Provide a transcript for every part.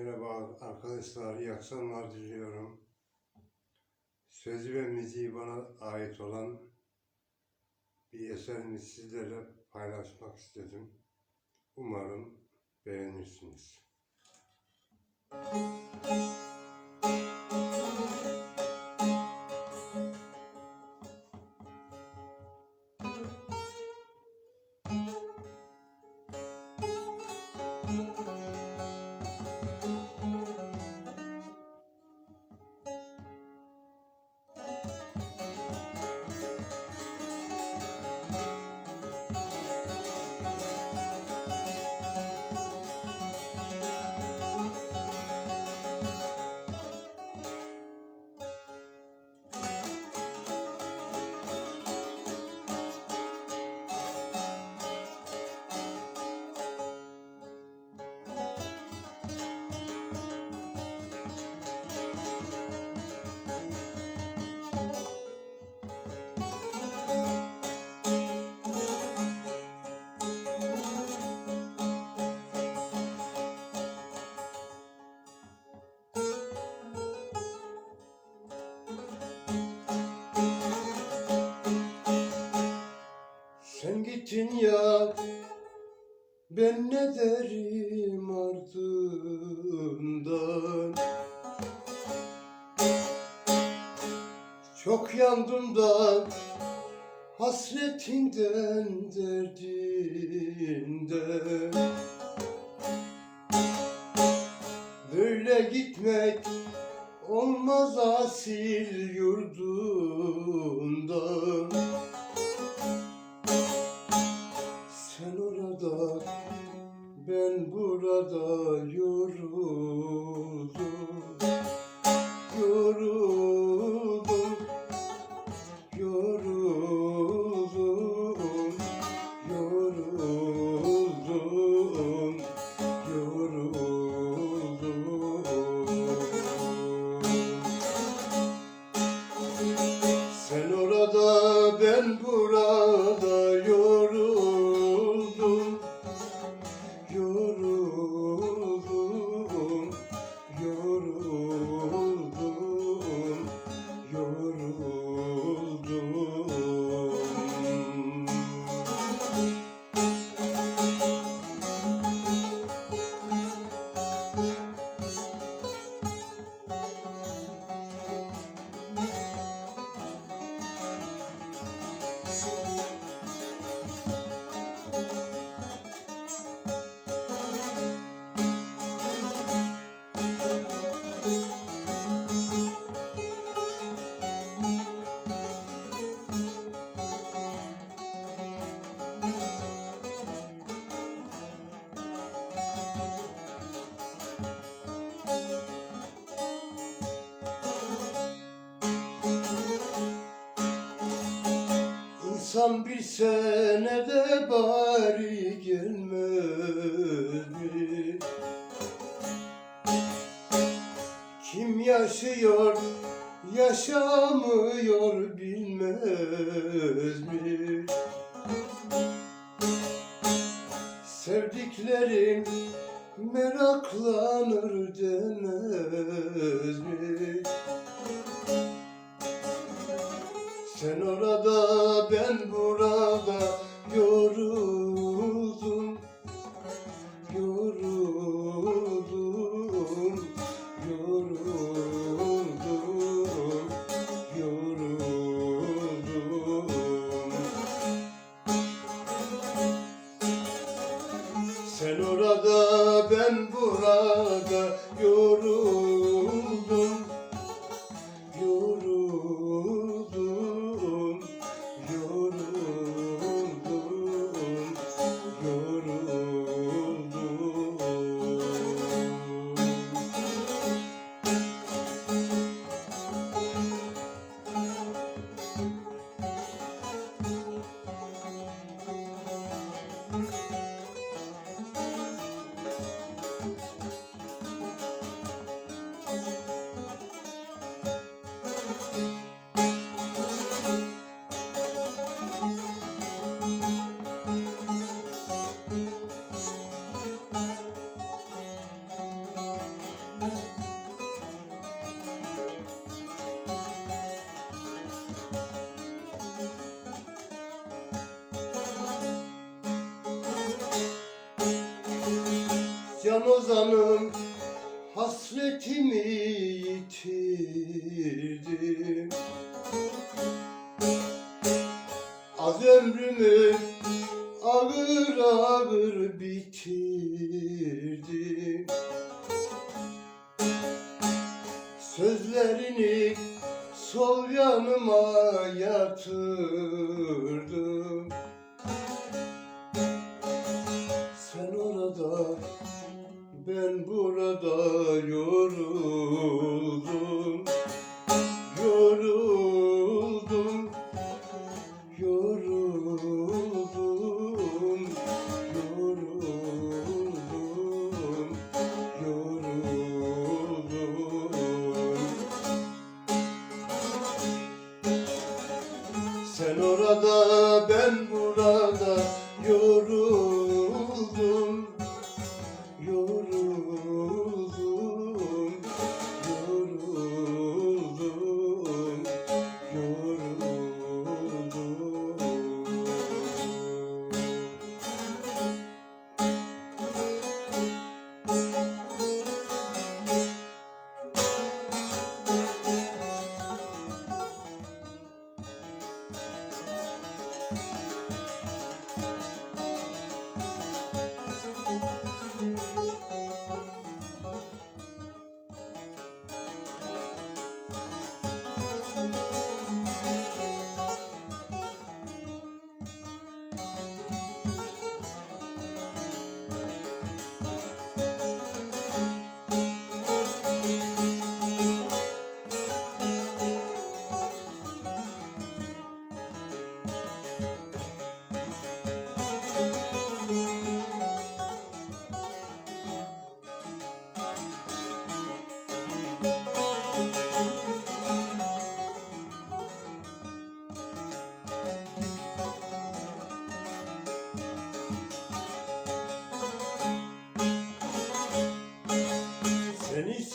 Merhaba arkadaşlar, iyi akşamlar diliyorum. Sözü ve müziği bana ait olan bir eserimi sizlerle paylaşmak istedim. Umarım beğenirsiniz. Sen gittin ya ben ne derim ardından? Çok yandım da hasretinden derdinden. Böyle gitmek olmaz asil yurdundan İnsan bir senede bari gelmez mi? Kim yaşıyor, yaşamıyor bilmez mi? Sevdiklerim meraklanır demez mi? Sen orada ben burada yoruldum Can ozanım hasretimi yitirdim. Az ömrümü ağır ağır bitirdim. Sözlerini sol yanıma yatırdım burada yoruldum Yoruldum Yoruldum Yoruldum Yoruldum. Sen orada ben burada yoruldum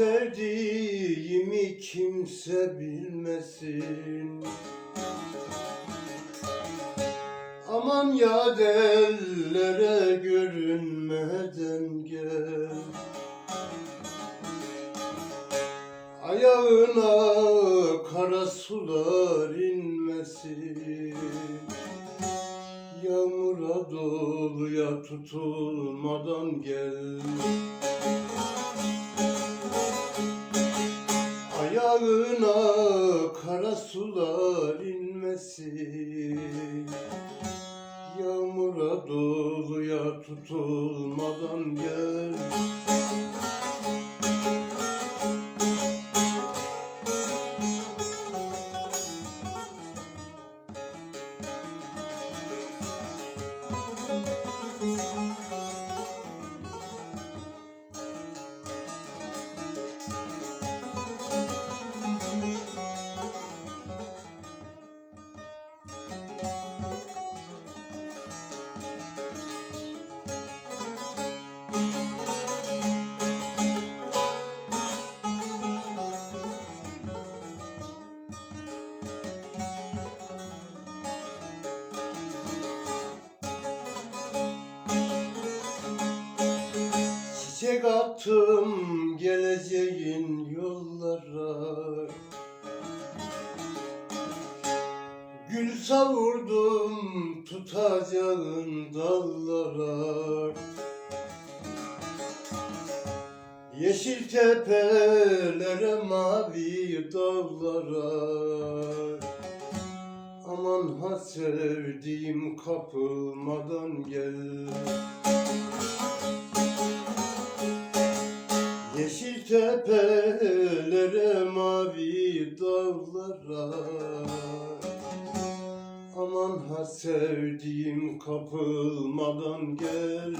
sevdiğimi kimse bilmesin. Aman ya ellere görünmeden gel. Ayağına kara sular inmesin. Yağmura doluya tutulmadan gel Ayağına kara sular inmesin. Yağmura doluya tutulmadan gel Attım geleceğin yollara. Gül savurdum tutacağın dallara. Yeşil tepelere mavi dağlara. Aman ha sevdiğim kapılmadan gel tepelere mavi dağlara. Aman ha sevdiğim kapılmadan gel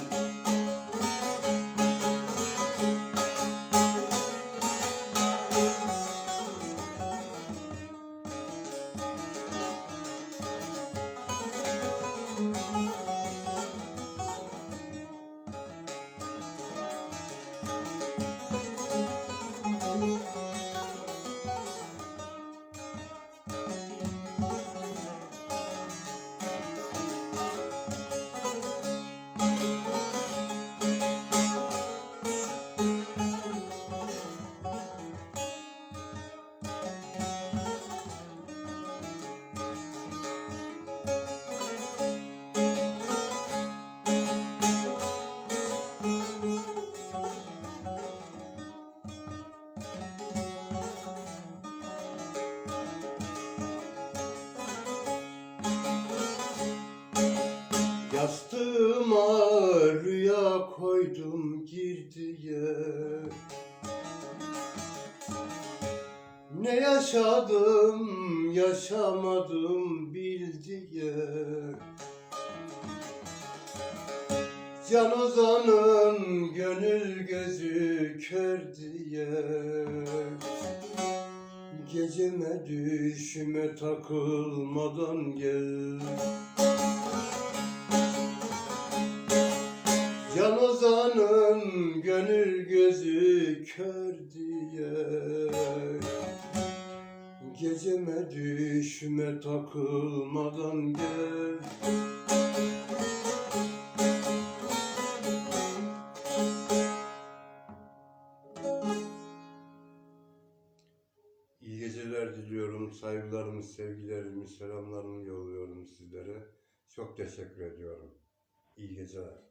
Yastığıma rüya koydum girdiye. Ne yaşadım yaşamadım bil diye Can ozanın gönül gözü kör diye. Geceme düşüme takılmadan gel gönül gözü kör diye Geceme düşüme takılmadan gel İyi geceler diliyorum. Saygılarımı, sevgilerimi, selamlarımı yolluyorum sizlere. Çok teşekkür ediyorum. İyi geceler.